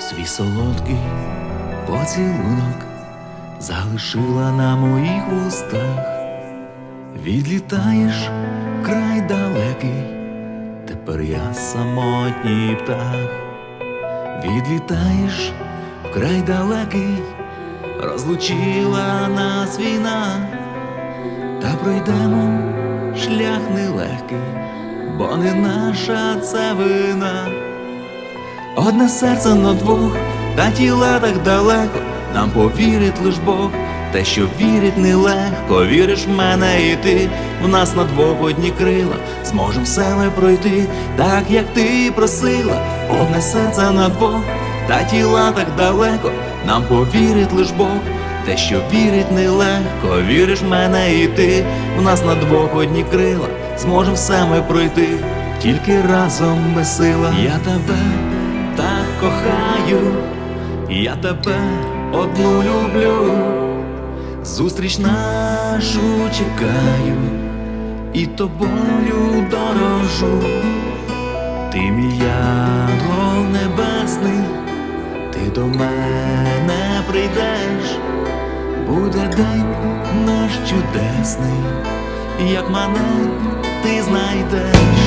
свій солодкий поцілунок залишила на моїх вустах. Відлітаєш край далекий, тепер я самотній птах. Відлітаєш край далекий, розлучила нас війна, та пройдемо шлях нелегкий, бо не наша це вина. Одне серце на двох, та тіла так далеко, нам повірить лиш Бог, те, що вірить нелегко, віриш в мене і ти, в нас на двох одні крила, зможем все ми пройти, так як ти просила, одне серце на двох, та тіла так далеко, нам повірить лиш Бог, те, що вірить нелегко, віриш в мене і ти, в нас на двох одні крила, зможем все ми пройти, тільки разом ми сила. Я тебе кохаю, я тебе одну люблю, зустріч нашу чекаю, і тобою дорожу, ти мій янгол небесний, ти до мене прийдеш, буде день наш чудесний, як мене ти знайдеш.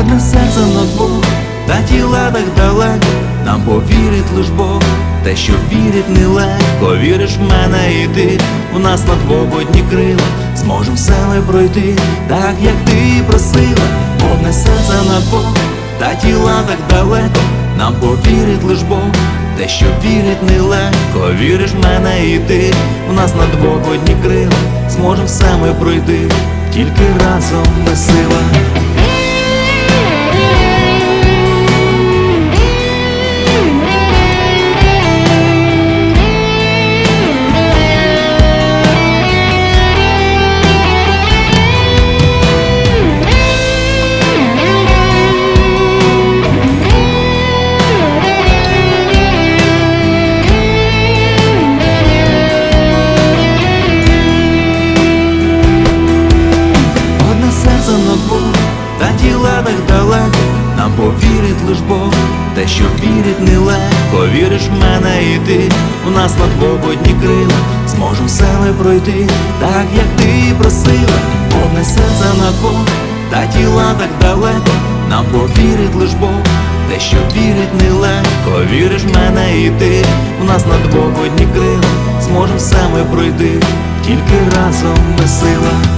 Одне серце на двох, та тіла так далеко, нам повірить лиш Бог, те, що вірить нелегко, віриш в мене і ти, в нас на двох одні крила, зможем все пройти, так як ти просила, одне серце на двох, та тіла так далеко, нам повірить лиш Бог, те, що вірить нелегко, віриш в мене і ти, в нас на двох одні крила, зможем все ми пройти, тільки разом ми сила. Нам повірить лиш Бог, те, що вірить нелегко, віриш в мене і ти, у нас на двох одні крила, зможем все ми пройти, так як ти просила, одне серце на двох, та тіла так далеко, нам повірить лиш Бог, те, що вірить нелегко, віриш в мене і ти, у нас на двох одні крила, зможем все ми пройти, тільки разом ми сила.